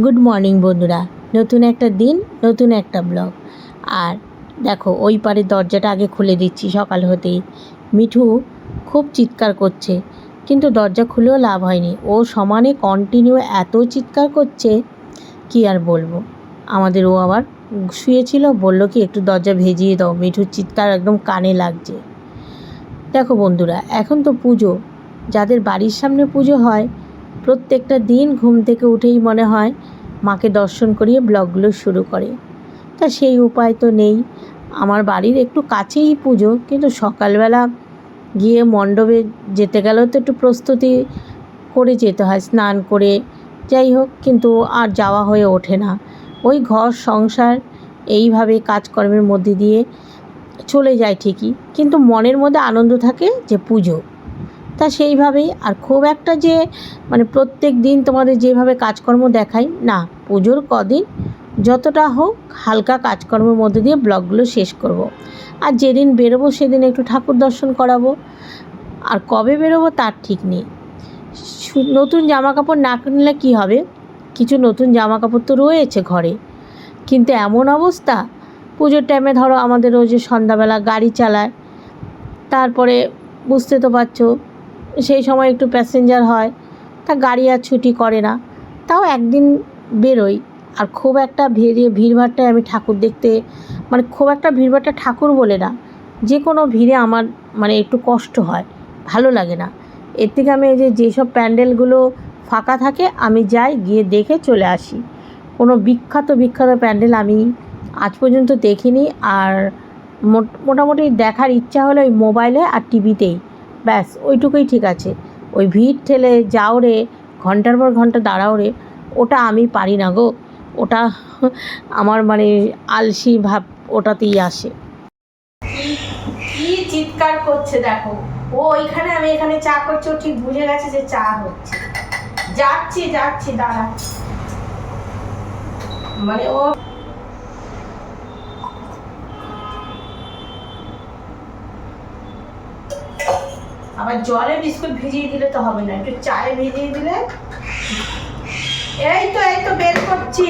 Good morning বন্ধুরা। নতুন একটা দিন, নতুন একটা ব্লগ আর দেখো, ওই পারে দরজাটা আগে খুলে দিচ্ছি, সকাল হতেই। মিঠু খুব চিৎকার করছে, কিন্তু দরজা খুলেও লাভ হয়নি। ও সমানে কন্টিনিউ এত চিৎকার করছে, কি আর বলব? আমাদের ও আবার শুয়েছিল, বলল কি, একটু দরজা ভেজিয়ে দাও। মিঠুর চিৎকার একদম কানে লাগছে। দেখো বন্ধুরা, এখন তো পুজো। যাদের বাড়ির সামনে পুজো হয় প্রত্যেকটা দিন ঘুম থেকে উঠেই মনে হয় মাকে দর্শন করিয়ে ব্লগগুলো শুরু করে। তা সেই উপায় তো নেই। আমার বাড়ির একটু কাছেই পুজো, কিন্তু সকালবেলা গিয়ে মণ্ডপে যেতে গেলেও তো একটু প্রস্তুতি করে যেতে হয়, স্নান করে যাই হোক, কিন্তু আর যাওয়া হয়ে ওঠে না। ওই ঘর, সংসার, এইভাবে কাজকর্মের মধ্যে দিয়ে চলে যায় ঠিকই, কিন্তু মনের মধ্যে আনন্দ থাকে যে পুজো। তা সেইভাবেই আর খুব একটা যে মানে প্রত্যেক দিন তোমাদের যেভাবে কাজকর্ম দেখাই, না, পুজোর কদিন যতটা হোক হালকা কাজকর্মের মধ্যে দিয়ে ব্লগগুলো শেষ করব। আর যেদিন বেরোবো সেদিন একটু ঠাকুর দর্শন করাবো। আর কবে বেরোবো তার ঠিক নেই। নতুন জামা কাপড় না কিনলে কী হবে? কিছু নতুন জামা কাপড় তো রয়েছে ঘরে। কিন্তু এমন অবস্থা, পুজোর টাইমে ধরো আমাদের ওই যে সন্ধ্যাবেলা গাড়ি চালায়, তারপরে বুঝতে তো পারছ সেই সময় একটু প্যাসেঞ্জার হয়, তা গাড়ি আর ছুটি করে না। তাও একদিন বেরোই, আর খুব একটা ভিড়ে, ভিড়ভাড়টায় আমি ঠাকুর দেখতে মানে খুব একটা ভিড়ভাড়টা ঠাকুর বলে না। যে কোনো ভিড়ে আমার মানে একটু কষ্ট হয়, ভালো লাগে না। এর থেকে আমি যে, যেসব প্যান্ডেলগুলো ফাঁকা থাকে, আমি যাই, গিয়ে দেখে চলে আসি। কোনো বিখ্যাত বিখ্যাত প্যান্ডেল আমি আজ পর্যন্ত দেখিনি, আর মোট- মোটামুটি দেখার ইচ্ছা হলো ওই মোবাইলে আর টিভিতেই। ব্যাস, ওইটুকুই ঠিক আছে। ওই ভিড় ঠেলে যাও রে, ঘণ্টার পর ঘণ্টা দাঁড়াও রে, ওটা আমি পারি না গো। ওটা আমার মানে আলসি ভাব ওটাতেই আসে। চিৎকার করছে দেখো। ও ওইখানে, আমি এখানে চা করছি, ও ঠিক বুঝে গেছে যে চা হচ্ছে। যাচ্ছি যাচ্ছি, দাঁড়া। মানে ও আবার জলে বিস্কুট ভিজিয়ে দিলে তো হবে না, একটু চায়ে ভিজিয়ে দিলে। এই তো এই তো বের করছি।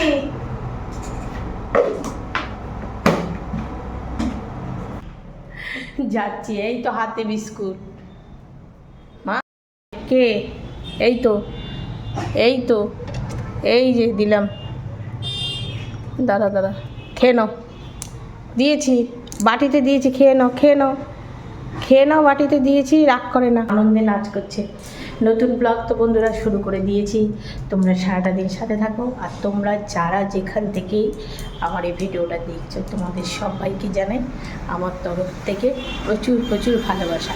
যাচ্ছি, এই তো হাতে বিস্কুট। মা, কে? এই তো এই তো, এই যে দিলাম। দাদা দাদা, খেয়ে নাও। দিয়েছি, বাটিতে দিয়েছি, খেয়ে নাও খেয়ে নাও। খেয়ে নাও, বাটিতে দিয়েছি, রাগ করে না। আনন্দে নাচ করছে। নতুন ব্লগ তো বন্ধুরা শুরু করে দিয়েছি। তোমরা সারাটা দিন সাথে থাকো আর তোমরা যারা যেখান থেকেই আমার এই ভিডিওটা দেখছ, তোমাদের সবাইকে জানাই আমার তরফ থেকে প্রচুর প্রচুর ভালোবাসা।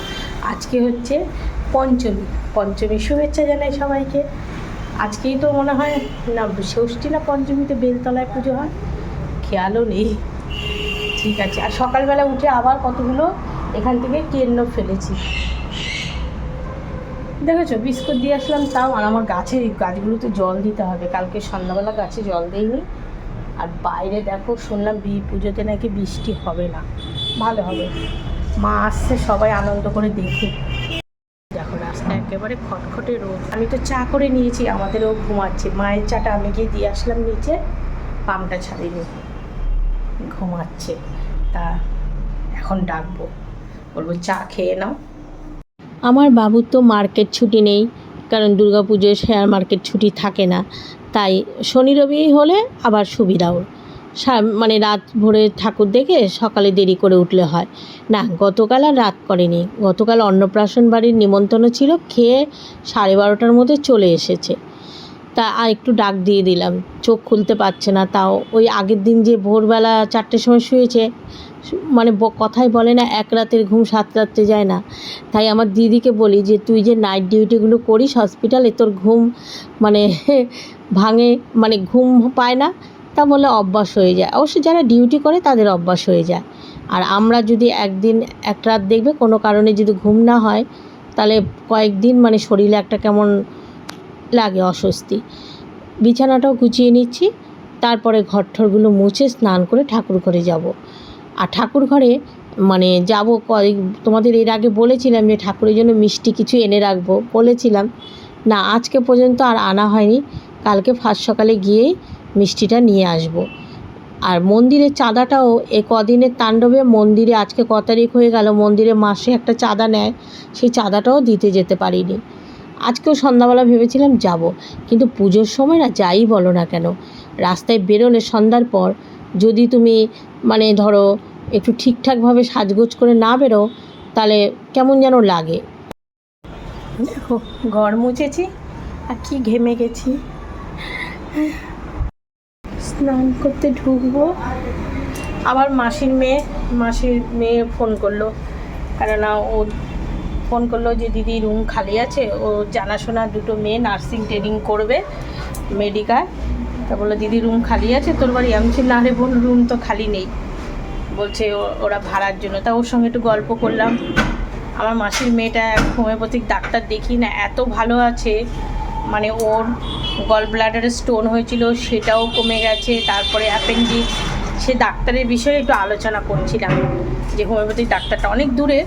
আজকে হচ্ছে পঞ্চমী। পঞ্চমী শুভেচ্ছা জানাই সবাইকে। আজকেই তো মনে হয় না, ষষ্ঠী না পঞ্চমীতে বেলতলায় পুজো হয়? খেয়ালও নেই। ঠিক আছে, আর সকালবেলা উঠে আবার কতগুলো এখান থেকে কেন্ন ফেলেছি। দেখেছ, বিস্কুট দিয়ে আসলাম তাও, আর আমার গাছের গাছগুলোতে জল দিতে হবে। কালকে সন্ধ্যাবেলা গাছে জল দেইনি। আর বাইরে দেখো, শুনলাম বি পুজোতে নাকি বৃষ্টি হবে না। ভালো হবে। মা আসছে, সবাই আনন্দ করে দেখুক দেখো, রাস্তা একেবারে খটখটে রোদ। আমি তো চা করে নিয়েছি, আমাদেরও ঘুমাচ্ছে। মায়ের চাটা আমি গিয়ে দিয়ে আসলাম নিচে পামটা ছাড়িনি ঘুমাচ্ছে। তা এখন ডাকবো। বলব, চা খেয়ে নাও। আমার বাবুর তো মার্কেট ছুটি নেই, কারণ দুর্গা পুজোয় শেয়ার মার্কেট ছুটি থাকে না। তাই শনি রবি হলে আবার সুবিধাও মানে রাত ভোরে ঠাকুর দেখে সকালে দেরি করে উঠলে হয়। না, গতকাল আর রাত করেনি। গতকাল অন্নপ্রাশন বাড়ির নিমন্ত্রণ ছিল, খেয়ে সাড়ে বারোটার মধ্যে চলে এসেছে। তা আর একটু ডাক দিয়ে দিলাম। চোখ খুলতে পারছে না, তাও ওই আগের দিন যে ভোরবেলা চারটের সময় শুয়েছে মানে কথাই বলে না, এক রাতের ঘুম সাত রাত্রে যায় না। তাই আমার দিদিকে বলি যে, তুই যে নাইট ডিউটিগুলো করিস হসপিটালে তোর ঘুম মানে ভাঙে মানে ঘুম পায় না। তা বলে অভ্যাস হয়ে যায়। অবশ্য যারা ডিউটি করে, তাদের অভ্যাস হয়ে যায়। আর আমরা যদি একদিন, এক রাত দেখবে, কোনো কারণে যদি ঘুম না হয়, তাহলে কয়েকদিন মানে শরীরে একটা কেমন লাগে অস্বস্তি। বিছানাটাও গুছিয়ে নিচ্ছি, তারপরে ঘর ঠরগুলো মুছে স্নান করে ঠাকুর ঘরে যাব। আর ঠাকুর ঘরে মানে যাব কয়েক তোমাদের এর আগে বলেছিলাম যে ঠাকুরের জন্য মিষ্টি কিছু এনে রাখব, বলেছিলাম। না, আজকে পর্যন্ত আর আনা হয়নি। কালকে ফার্স্ট সকালে গিয়েই মিষ্টিটা নিয়ে আসব। আর মন্দিরের চাঁদাটাও এ কদিনের তাণ্ডবে মন্দিরে আজকে ক তারিখ হয়ে গেল, মন্দিরে মাসে একটা চাঁদা নেয়, সেই চাঁদাটাও দিতে যেতে পারিনি। আজকেও সন্ধ্যাবেলা ভেবেছিলাম যাব, কিন্তু পুজোর সময় না যাই বলো না কেন, রাস্তায় বেরোলে সন্ধ্যার পর যদি তুমি মানে ধরো একটু ঠিকঠাকভাবে সাজগোজ করে না বেরো, তাহলে কেমন যেন লাগে। দেখো, ঘর মুছেছি, আর কি ঘেমে গেছি। স্নান করতে ঢুকবো। আবার মাসির মেয়ে মাসির মেয়ে ফোন করল। কেননা ও ফোন করল যে, দিদি, রুম খালি আছে। ও জানাশোনা দুটো মেয়ে নার্সিং ট্রেনিং করবে, মেডিকাল। তা বলল, দিদি রুম খালি আছে তোর বাড়ি? আমি বলছি, না বোন রুম তো খালি নেই। বলছে ওরা ভাড়ার জন্য। তা ওর সঙ্গে একটু গল্প করলাম। আমার মাসির মেয়েটা এক হোমিওপ্যাথিক ডাক্তার দেখি না, এত ভালো আছে। মানে ওর গল ব্লাডারে স্টোন হয়েছিল, সেটাও কমে গেছে। তারপরে অ্যাপেন্ডিক্স সে ডাক্তারের বিষয়ে একটু আলোচনা করছিলাম যে হোমিওপ্যাথিক ডাক্তারটা অনেক দূরে,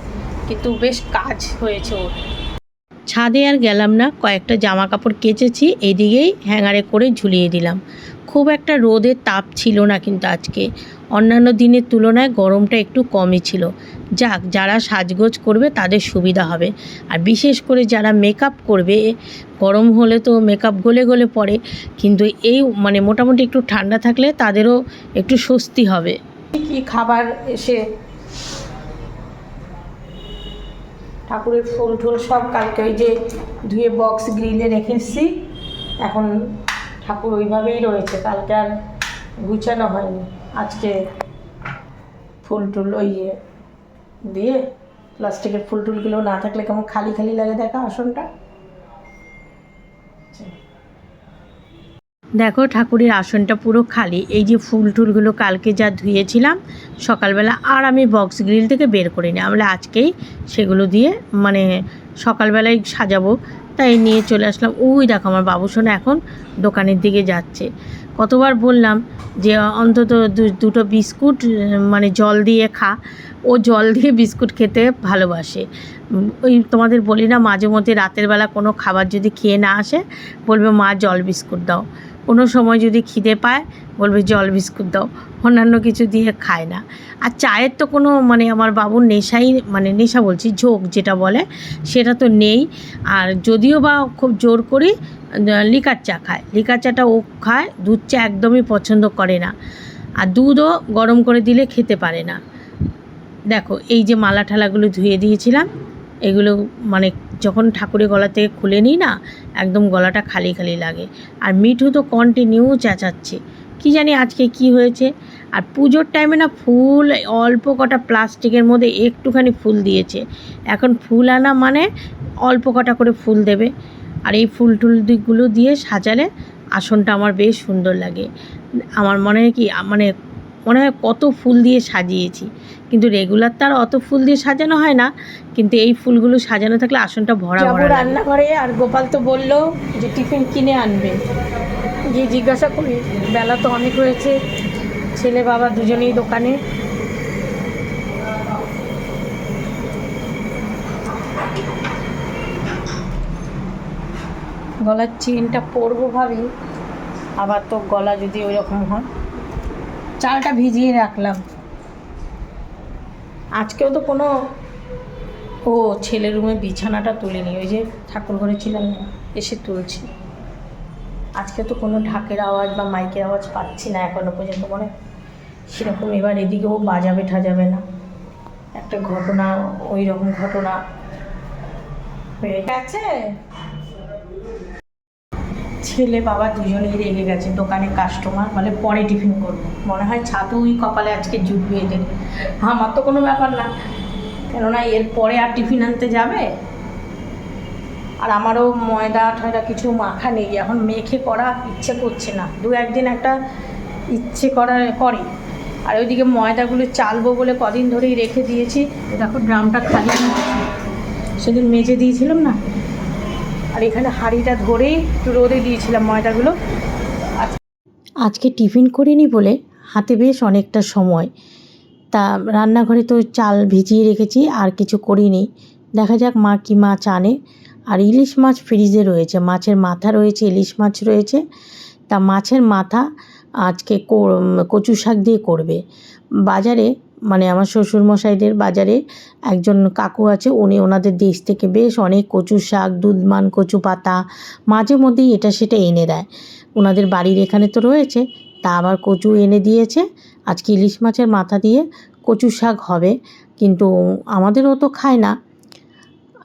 কিন্তু বেশ কাজ হয়েছে ওর। ছাদে আর গেলাম না, কয়েকটা জামা কাপড় কেচেছি, এদিকেই হ্যাঙ্গারে করে ঝুলিয়ে দিলাম। খুব একটা রোদের তাপ ছিল না কিন্তু আজকে। অন্যান্য দিনের তুলনায় গরমটা একটু কমই ছিল। যাক, যারা সাজগোজ করবে তাদের সুবিধা হবে। আর বিশেষ করে যারা মেকআপ করবে, গরম হলে তো মেকআপ গলে গলে পড়ে, কিন্তু এই মানে মোটামুটি একটু ঠান্ডা থাকলে তাদেরও একটু স্বস্তি হবে। কি খাবার এসে ঠাকুরের ফুল টুল সব কালকে ওই যে ধুয়ে বক্স গ্রিলে রেখে এসেছি এখন ঠাকুর ওইভাবেই রয়েছে, কালকে আর গুছানো হয়নি। আজকে ফুল টুল ওই ইয়ে দিয়ে প্লাস্টিকের ফুল টুলগুলো না থাকলে কেমন খালি খালি লাগে দেখা আসনটা? দেখো ঠাকুরের আসনটা পুরো খালি। এই যে ফুল টুলগুলো কালকে যা ধুয়েছিলাম, সকালবেলা আর আমি বক্স গ্রিল থেকে বের করিনি। আমরা আজকেই সেগুলো দিয়ে মানে সকালবেলায় সাজাবো। তাই নিয়ে চলে আসলাম। ওই দেখো আমার বাবু সোনা এখন দোকানের দিকে যাচ্ছে। কতবার বললাম যে অন্তত দুটো বিস্কুট মানে জল দিয়ে খা। ও জল দিয়ে বিস্কুট খেতে ভালোবাসে। ওই তোমাদের বলি না মাঝে মধ্যে রাতের বেলা কোনো খাবার যদি খেয়ে না আসে, বলবে, মা, জল বিস্কুট দাও। সময় যদি খিদে পায়, বলবে জল, বিস্কুট দাও। অন্যান্য কিছু দিয়ে খায় না। আর চায়ের তো কোনো মানে আমার বাবুর নেশাই মানে নেশা বলছি, ঝোঁক যেটা বলে, সেটা তো নেই। আর যদিও বা খুব জোর করি, লিকার চা খায়। লিকার চাটা ও খায়, দুধ চা একদমই পছন্দ করে না। আর দুধও গরম করে দিলে খেতে পারে না। দেখো, এই যে মালা ঠালাগুলো ধুয়ে দিয়েছিলাম এগুলো মানে যখন ঠাকুরের গলা থেকে খুলে নিই না, একদম গলাটা খালি খালি লাগে। আর মিঠু তো কন্টিনিউ চেঁচাচ্ছে। কি জানি আজকে কি হয়েছে? আর পুজোর টাইমে না ফুল, অল্প কটা প্লাস্টিকের মধ্যে একটুখানি ফুল দিয়েছে। এখন ফুল আনা মানে অল্প কটা করে ফুল দেবে। আর এই ফুল টুল দিকগুলো দিয়ে সাজালে আসনটা আমার বেশ সুন্দর লাগে। আমার মনে হয় কি মানে মনে হয় কত ফুল দিয়ে সাজিয়েছি। কিন্তু রেগুলার তার অত ফুল দিয়ে সাজানো হয় না। কিন্তু এই ফুলগুলো সাজানো থাকলে আসনটা ভরা ভরা রান্নাঘরে আর গোপাল তো বলল যে টিফিন কিনে আনবে। গিয়ে জিজ্ঞাসা করি বেলা তো অনেক হয়েছে ছেলে বাবা দুজনেই দোকানে। গলার চেনটা পরবো ভাবি আবার তো গলা যদি ওই রকম হয়। চালটা ভিজিয়ে রাখলাম। আজকেও তো কোনো ও ছেলের রুমে বিছানাটা তুলিনি, ওই যে ঠাকুর ঘরে ছিলাম এসে তুলছি। আজকে তো কোনো ঢাকের আওয়াজ বা মাইকের আওয়াজ পাচ্ছি না এখনও পর্যন্ত মনে। সেরকম এবার এদিকেও বাজাবে ঠাজাবে না। একটা ঘটনা ওই রকম ঘটনা। হয়ে গেছে? ছেলে বাবা দুজনেই রেগে গেছে দোকানে কাস্টমার বলে পরে টিফিন করব। মনে হয় ছাতুই কপালে আজকে জুটবে এদের আমার তো কোনো ব্যাপার না। কেননা এর পরে আর টিফিন আনতে যাবে? আর আমারও ময়দা ঠয়দা কিছু মাখা নেই। এখন মেখে করা ইচ্ছে করছে না। দু একদিন একটা ইচ্ছে করা করে। আর ওইদিকে ময়দাগুলো চালবো বলে কদিন ধরেই রেখে দিয়েছি। দেখো, ড্রামটা খালি সেদিন মেজে দিয়েছিলাম না? আর এখানে হাঁড়িটা ধরেই রোদে দিয়েছিলাম ময়দাগুলো। আজকে টিফিন করিনি বলে হাতে বেশ অনেকটা সময়। তা রান্নাঘরে তো চাল ভিজিয়ে রেখেছি, আর কিছু করিনি। দেখা যাক মা কি মাছ আনে। আর ইলিশ মাছ ফ্রিজে রয়েছে, মাছের মাথা রয়েছে, ইলিশ মাছ রয়েছে। তা মাছের মাথা আজকে কচু শাক দিয়ে করবে। বাজারে মানে আমার শ্বশুরমশাইদের বাজারে একজন কাকু আছে, উনি ওনাদের দেশ থেকে বেশ অনেক কচু শাক, দুধমান কচু পাতা, মাঝে মধ্যেই এটা সেটা এনে দেয়। ওনাদের বাড়ির এখানে তো রয়েছে, তা আবার কচু এনে দিয়েছে। আজকে ইলিশ মাছের মাথা দিয়ে কচু শাক হবে, কিন্তু আমাদেরও তো খায় না।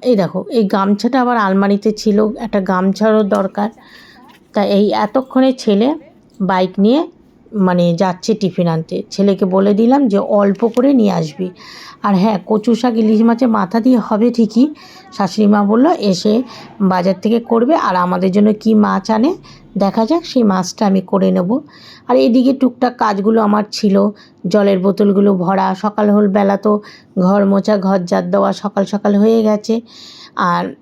এই দেখো, এই গামছাটা আবার আলমারিতে ছিল, একটা গামছারও দরকার। তা এই এতক্ষণে ছেলে বাইক নিয়ে মানে যাচ্ছে টিফিন আনতে। ছেলেকে বলে দিলাম যে, অল্প করে নিয়ে আসবি। আর হ্যাঁ কচু শাক, ইলিশ মাছের মাথা দিয়ে হবে ঠিকই। শাশুড়ি মা বলল, এসে বাজার থেকে করবে আর আমাদের জন্য কি মাছ আনে? দেখা যাক, সেই মাছটা আমি করে নেব। আর এদিকে টুকটাক কাজগুলো আমার ছিল। জলের বোতলগুলো ভরা, সকাল হল বেলা তো ঘর মোছা, ঘর জাত দেওয়া সকাল সকাল হয়ে গেছে। আর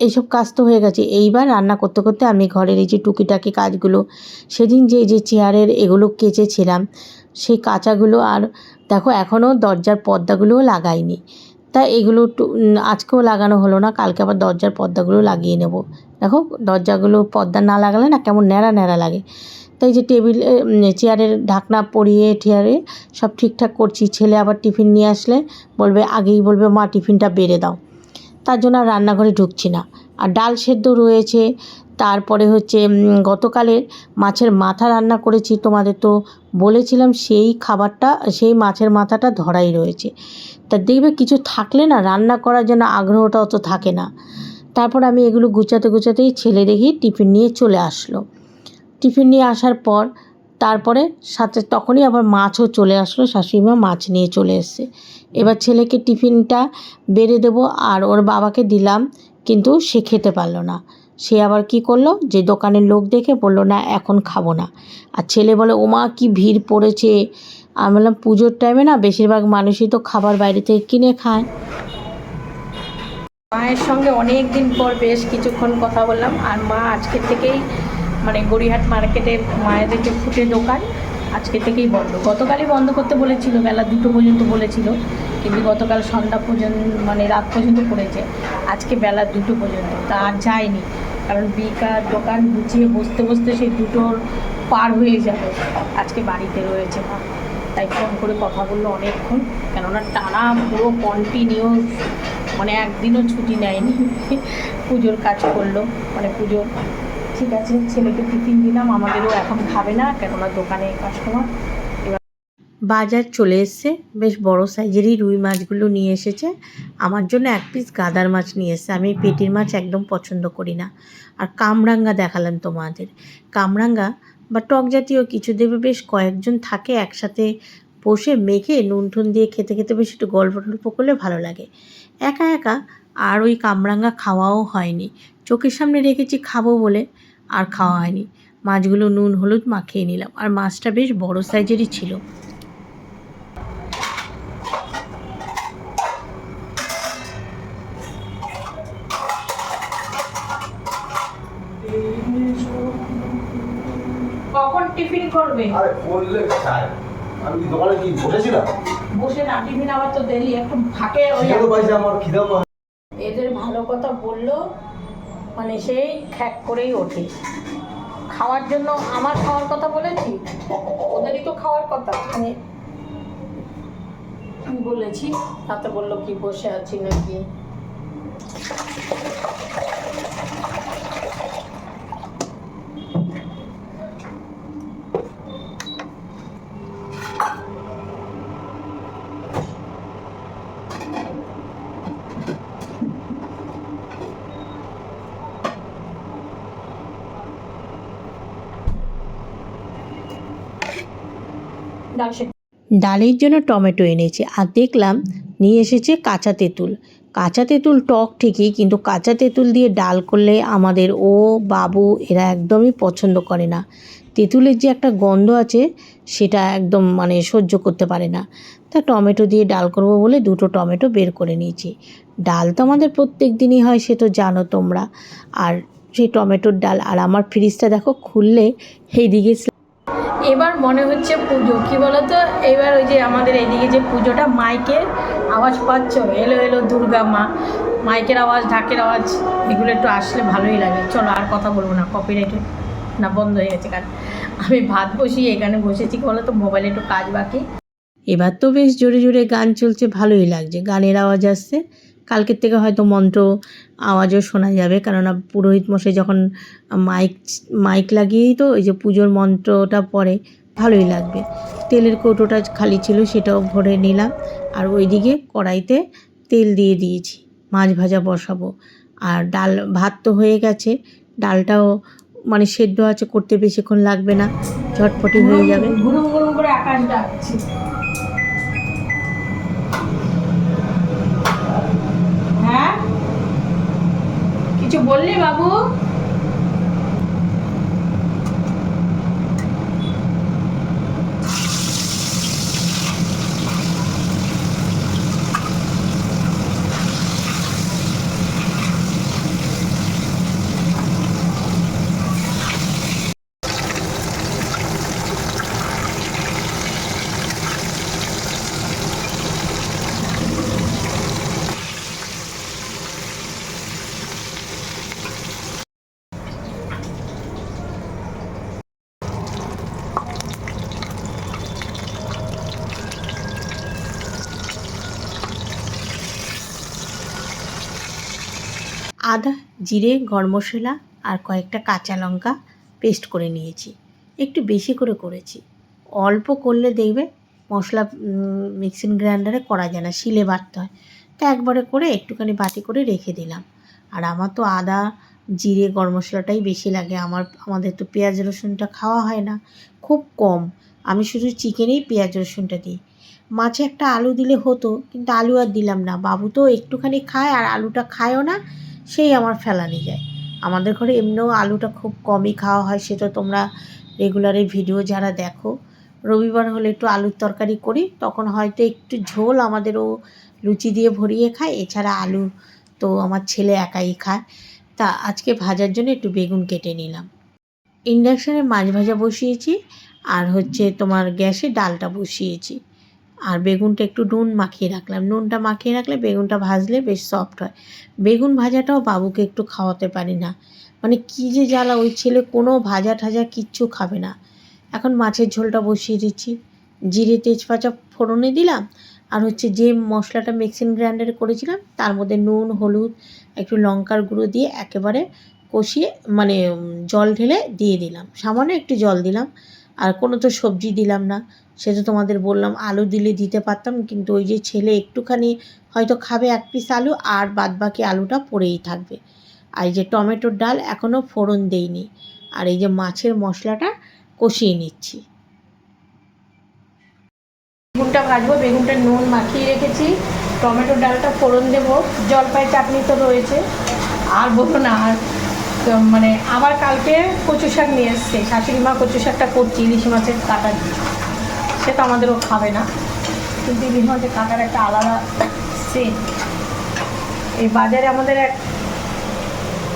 এইসব কাজ তো হয়ে গেছে। এইবার রান্না করতে করতে আমি ঘরের এই যে টুকিটাকি কাজগুলো, সেদিন যে যে চেয়ারের এগুলো কেচেছিলাম, সেই কাঁচাগুলো আর দেখো এখনও দরজার পর্দাগুলোও লাগাইনি। তা এগুলো আজকেও লাগানো হলো না, কালকে আবার দরজার পর্দাগুলো লাগিয়ে নেব। দেখো দরজাগুলো পর্দা না লাগালে না কেমন ন্যাড়া ন্যাড়া লাগে। তাই যে টেবিল চেয়ারের ঢাকনা পরিয়ে টিয়ারে সব ঠিকঠাক করছি। ছেলে আবার টিফিন নিয়ে আসলে বলবে, আগেই বলবে, মা, টিফিনটা বেড়ে দাও। তার জন্য আর রান্নাঘরে ঢুকছি না। আর ডাল সেদ্ধ রয়েছে, তারপরে হচ্ছে গতকালের মাছের মাথা রান্না করেছি, তোমাদের তো বলেছিলাম সেই খাবারটা, সেই মাছের মাথাটা ধরাই রয়েছে। তা দেখবে কিছু থাকলে না রান্না করার জন্য আগ্রহটা অত থাকে না। তারপর আমি এগুলো গুছাতে গুছাতেই ছেলে দেখি টিফিন নিয়ে চলে আসলো। টিফিন নিয়ে আসার পর তারপরে সাথে তখনই আবার মাছও চলে আসলো শাশুড়ি মা মাছ নিয়ে চলে এসছে। এবার ছেলেকে টিফিনটা বেড়ে দেবো আর ওর বাবাকে দিলাম, কিন্তু সে খেতে পারল না। সে আবার কি করল যে দোকানের লোক দেখে বলল, না, এখন খাব না। আর ছেলে বলে, ওমা, কি ভিড় পড়েছে। আমি বললাম, পুজোর টাইমে না, বেশিরভাগ মানুষই তো খাবার বাইরে থেকে কিনে খায়। মায়ের সঙ্গে অনেক দিন পর বেশ কিছুক্ষণ কথা বললাম, আর মা আজকে থেকেই মানে গড়িহাট মার্কেটে মায়েদের যে ফুটে দোকান আজকে থেকেই বন্ধ। গতকালই বন্ধ করতে বলেছিল, বেলা দুটো পর্যন্ত বলেছিল, কিন্তু গতকাল সন্ধ্যা পর্যন্ত মানে রাত পর্যন্ত করেছে। আজকে বেলা দুটো পর্যন্ত। তা আর যায়নি, কারণ বিকার দোকান গুছিয়ে বসতে বসতে সেই দুটোর পার হয়ে যাবে। আজকে বাড়িতে রয়েছে মা। তাই ফোন করে কথা বলল অনেকক্ষণ, কেননা টানা পুরো কন্টিনিউস মানে একদিনও ছুটি নেয়নি। পুজোর কাজ করল মানে পুজোর ঠিক আছে, ছেলেকে টিফিন দিলাম, আমাদেরও এখন খাবে না, কেননা দোকানে কাস্টমার বাজার চলে এসছে, বেশ বড় সাইজেরই রুই মাছগুলো নিয়ে এসেছে। আমার জন্য এক পিস গাদার মাছ নিয়ে এসেছে, আমি পেটির মাছ একদম পছন্দ করি না। আর কামরাঙ্গা দেখালাম তোমাদের। কামরাঙ্গা বা টক জাতীয় কিছু দেবে, বেশ কয়েকজন থাকে একসাথে বসে মেখে নুন টুন দিয়ে খেতে খেতে বেশ একটু গল্প টল্প করলে ভালো লাগে। একা একা আর ওই কামরাঙ্গা খাওয়াও হয়নি। চোখের সামনে রেখেছি খাব বলে আর খাওয়া হয়নি। মাছগুলো নুন হলুদ মাখিয়ে নিলাম আর মাছটা বেশ বড় সাইজেরই ছিল। কখন টিফিন করবে? আরে করলে চাই। আমি দোকানে কি বসেছিলাম? বসে না টিফিন আবার তো দেরি একটু ফাঁকে ওই আমার খিদে এদের ভালো কথা বলল মানে সেই খ্যাক করেই ওঠে। খাওয়ার জন্য আমার খাওয়ার কথা বলেছি? ওদেরই তো খাওয়ার কথা। মানে বলেছি, তাতে বলল কি বসে আছি নাকি ডাল সেদ্ধ ডালের জন্য টমেটো এনেছে আর দেখলাম নিয়ে এসেছে কাঁচা তেঁতুল। কাঁচা তেঁতুল টক ঠিকই, কিন্তু কাঁচা তেঁতুল দিয়ে ডাল করলে আমাদের ও বাবু এরা একদমই পছন্দ করে না। তেঁতুলের যে একটা গন্ধ আছে, সেটা একদম মানে সহ্য করতে পারে না। তা টমেটো দিয়ে ডাল করব বলে দুটো টমেটো বের করে নিয়েছি। ডাল তো আমাদের প্রত্যেক দিনই হয়, সে তো জানো তোমরা। আর সেই টমেটোর ডাল আর আমার ফ্রিজটা দেখো খুললে এইদিকে এবার মনে হচ্ছে পুজো। কি বলতো? এবার ওই যে আমাদের এইদিকে যে পুজোটা, মাইকের আওয়াজ পাচ্ছ? এলো এলো দুর্গা মা। মাইকের আওয়াজ, ঢাকের আওয়াজ, এগুলো একটু আসলে ভালোই লাগে। চলো আর কথা বলব না কপিরাইট না বন্ধ হয়ে গেছে কারণ আমি ভাত বসিয়ে এখানে বসেছি, কি বলো তো মোবাইলে একটু কাজ বাকি। এবার তো বেশ জোরে জোরে গান চলছে, ভালোই লাগছে। গানের আওয়াজ আসছে। কালকের থেকে হয়তো মন্ত্র আওয়াজও শোনা যাবে। কেননা পুরোহিত মশাই যখন মাইক মাইক লাগিয়েই তো ওই যে পুজোর মন্ত্রটা পরে ভালোই লাগবে। তেলের কৌটোটা খালি ছিল সেটাও ভরে নিলাম। আর ওইদিকে কড়াইতে তেল দিয়ে দিয়েছি, মাছ ভাজা বসাবো। আর ডাল, ভাত তো হয়ে গেছে, ডালটাও মানে সেদ্ধ আছে, করতে বেশিক্ষণ লাগবে না, ঝটপটি হয়ে যাবে। করে আকাশ ডাকছে হ্যাঁ কিছু বললি বাবু? আদা, জিরে, গরম মশলা আর কয়েকটা কাঁচা লঙ্কা পেস্ট করে নিয়েছি। একটু বেশি করে করেছি। অল্প করলে দেখবে মশলা মিক্সিং গ্রাইন্ডারে করা যায় না, শিলে বাটতে হয়। তা একবারে করে একটুখানি বাটি করে রেখে দিলাম। আর আমার তো আদা, জিরে, গরম মশলাটাই বেশি লাগে। আমার, আমাদের তো পেঁয়াজ, রসুনটা খাওয়া হয় না। খুব কম। আমি শুধু চিকেনেই পেঁয়াজ, রসুনটা দিই। মাছে একটা আলু দিলে হতো, কিন্তু আলু আর দিলাম না। বাবু তো একটুখানি খায় আর আলুটা খায়ও না। সেই আমার ফেলানি যায়। আমাদের ঘরে এমনিও আলুটা খুব কমই খাওয়া হয়, সেটা তোমরা রেগুলারে ভিডিও যারা দেখো, রবিবার হলে একটু আলুর তরকারি করি, তখন হয়তো একটু ঝোল আমাদেরও লুচি দিয়ে ভরিয়ে খায়, এছাড়া আলু তো আমার ছেলে একাই খায়। তা আজকে ভাজার জন্য একটু বেগুন কেটে নিলাম। ইন্ডাকশানে মাছ ভাজা বসিয়েছি, আর হচ্ছে তোমার গ্যাসে ডালটা বসিয়েছি। আর বেগুনটা একটু নুন মাখিয়ে রাখলাম। নুনটা মাখিয়ে রাখলে বেগুনটা ভাজলে বেশ সফট হয়। বেগুন ভাজাটাও বাবুকে একটু খাওয়াতে পারি না। মানে কী যে জ্বালা, ওই ছেলে কোনো ভাজা ঠাজা কিচ্ছু খাবে না। এখন মাছের ঝোলটা বসিয়ে দিচ্ছি। জিরে তেজপাতা ফোড়নে দিলাম। আর হচ্ছে যে মশলাটা মিক্সিং গ্রাইন্ডারে করেছিলাম, তার মধ্যে নুন, হলুদ, একটু লঙ্কার গুঁড়ো দিয়ে একেবারে কষিয়ে মানে জল ঢেলে দিয়ে দিলাম। সামান্য একটু জল দিলাম। আর কোনো তো সবজি দিলাম না। সে তো তোমাদের বললাম, আলু দিলে দিতে পারতাম, কিন্তু ওই যে ছেলে একটুখানি হয়তো খাবে এক পিস আলু, আর বাদ বাকি আলুটা পড়েই থাকবে। আর এই যে টমেটোর ডাল এখনও ফোড়ন দেইনি। আর এই যে মাছের মশলাটা কষিয়ে নিচ্ছি। বেগুনটা ভাজবো, বেগুনটা নুন মাখিয়ে রেখেছি। টমেটো ডালটা ফোড়ন দেবো। জলপাই চাটনি তো রয়েছে। আর বলো না, আর মানে আবার কালকে কচু শাক নিয়ে এসছে। শাশুড়ি মা কচু শাকটা করছি, ইলিশ মাছের কাটা সে তো আমাদেরও খাবে না। কিন্তু ইলিশ মাছের কাটার একটা আলাদা সেন্ট এই বাজারে আমাদের এক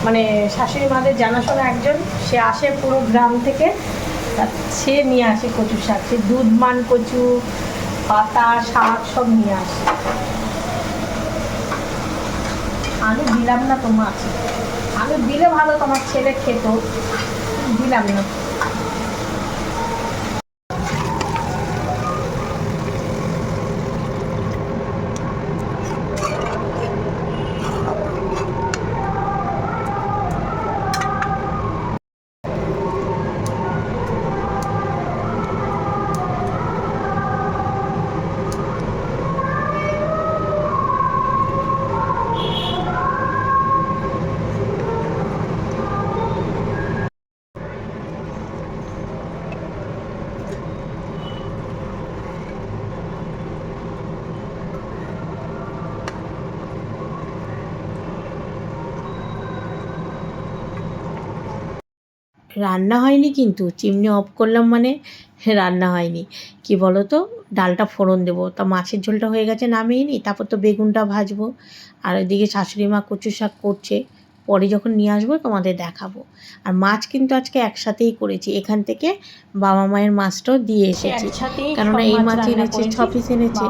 মানে শাশুড়ি মাদের জানাশোনা একজন, সে আসে পুরো গ্রাম থেকে সে নিয়ে আসে কচু শাক। সে দুধ মান কচু, পাতা, শাক সব নিয়ে আসে। আলু দিলাম না তো মাছ আলু দিলে ভালো তোমার ছেলে খেত। দিলাম না। রান্না হয়নি কিন্তু চিমনি অফ করলাম মানে রান্না হয়নি। কি বলো তো ডালটা ফোড়ন দেবো। তা মাছের ঝোলটা হয়ে গেছে নামিয়ে নিই তারপর তো বেগুনটা ভাজবো। আর ওইদিকে শাশুড়ি মা কচু শাক করছে। পরে যখন নিয়ে আসব তোমাদের দেখাবো। আর মাছ কিন্তু আজকে একসাথেই করেছি। এখান থেকে বাবা মায়ের মাছটাও দিয়ে এসেছি। কেননা এই মাছ এনেছে। ছ পিস এনেছে।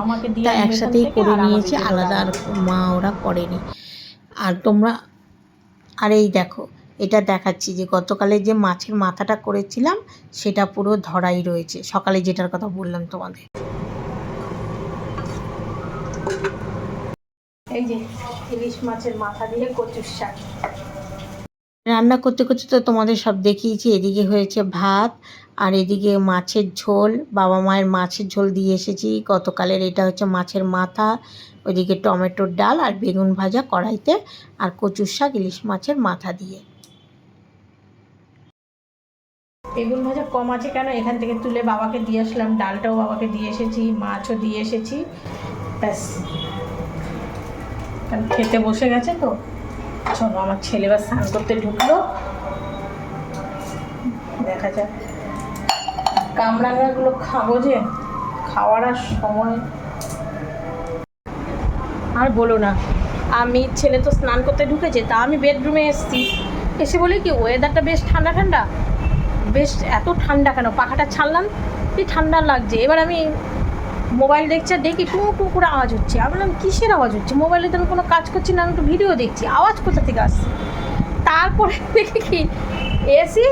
তা একসাথেই করে নিয়েছি। আলাদা আর মা ওরা করেনি। আর তোমরা আর এই দেখো এটা দেখাচ্ছি যে গতকালে যে মাছের মাথাটা করেছিলাম সেটা পুরো ধরাই রয়েছে। সকালে যেটার কথা বললাম তোমাদের। এই যে ইলিশ মাছের মাথা দিয়ে কচুর শাক। রান্না করতে করতে তো তোমাদের সব দেখিয়েছি এদিকে হয়েছে ভাত আর এদিকে মাছের ঝোল বাবা মায়ের মাছের ঝোল দিয়ে এসেছি। গতকালের এটা হচ্ছে মাছের মাথা ওইদিকে টমেটোর ডাল আর বেগুন ভাজা কড়াইতে আর কচুর শাক ইলিশ মাছের মাথা দিয়ে। বেগুন ভাজা কম আছে কেন? এখান থেকে তুলে বাবাকে দিয়ে আসলাম। ডালটাও বাবাকে দিয়ে এসেছি, মাছও দিয়ে এসেছি। ব্যাস। খেতে বসে গেছে তো। চলো, আমার ছেলে বা স্নান করতে ঢুকলো। দেখা যাক। কামরাঙাগুলো খাব যে, খাওয়ার আর সময়। আর বলো না, আমি ছেলে তো স্নান করতে ঢুকেছে, তা আমি বেডরুমে এসেছি। এসে বলি কি ওয়েদারটা বেশ ঠান্ডা ঠান্ডা বেশ এত ঠান্ডা কেন? পাখাটা ছাড়লাম, কি ঠান্ডা লাগছে? এবার আমি মোবাইল দেখছি দেখি টু টু করে আওয়াজ হচ্ছে। আমি বললাম, কিসের আওয়াজ হচ্ছে? মোবাইলে তো আমি কোনো কাজ করছি না, আমি একটু ভিডিও দেখছি। আওয়াজ কোথা থেকে আসছে? তারপরে দেখি কি এসি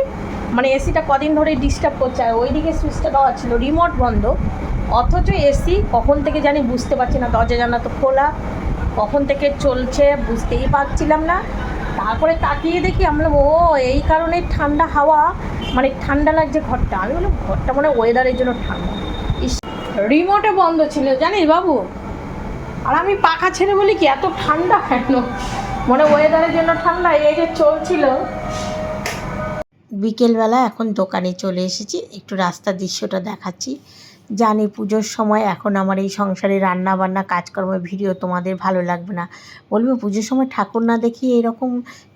মানে এসিটা কদিন ধরে ডিস্টার্ব করছে। আর ওইদিকে সুইচটা দেওয়া ছিল রিমোট বন্ধ। অথচ এসি কখন থেকে জানি বুঝতে পারছি না, দরজা জানা তো খোলা। কখন থেকে চলছে বুঝতেই পারছিলাম না। তারপরে তাকিয়ে দেখি আমরা ও, এই কারণে ঠান্ডা হাওয়া মানে ঠান্ডা লাগছে ঘরটা। আমি বললাম, ঘরটা মানে ওয়েদারের জন্য ঠান্ডা। ইস রিমোটে বন্ধ ছিল, জানিস বাবু? আর আমি পাখা ছেড়ে বলি কি, এত ঠান্ডা কেন? মানে ওয়েদারের জন্য ঠান্ডা, এই যে চলছিল। বিকেলবেলা এখন দোকানে চলে এসেছি, একটু রাস্তার দৃশ্যটা দেখাচ্ছি। জানি পুজোর সময় এখন আমার এই সংসারে রান্না বান্না কাজকর্ম, ভিডিও তোমাদের ভালো লাগবে না। বলবে, পুজোর সময় ঠাকুর না দেখিয়ে এরকম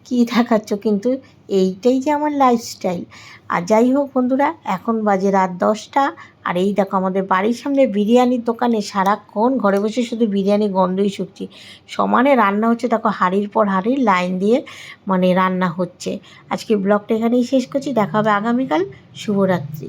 কী দেখাচ্ছ? কিন্তু এইটাই যে আমার লাইফস্টাইল আর যাই হোক বন্ধুরা, এখন বাজে রাত দশটা। আর এই দেখো আমাদের বাড়ির সামনে বিরিয়ানির দোকানে সারাক্ষণ ঘরে বসে শুধু বিরিয়ানি, গন্ধই শুকছি। সমানে রান্না হচ্ছে, দেখো হাঁড়ির পর হাঁড়ির লাইন দিয়ে মানে রান্না হচ্ছে। আজকে ব্লগটা এখানেই শেষ করছি। দেখা হবে আগামীকাল। শুভরাত্রি।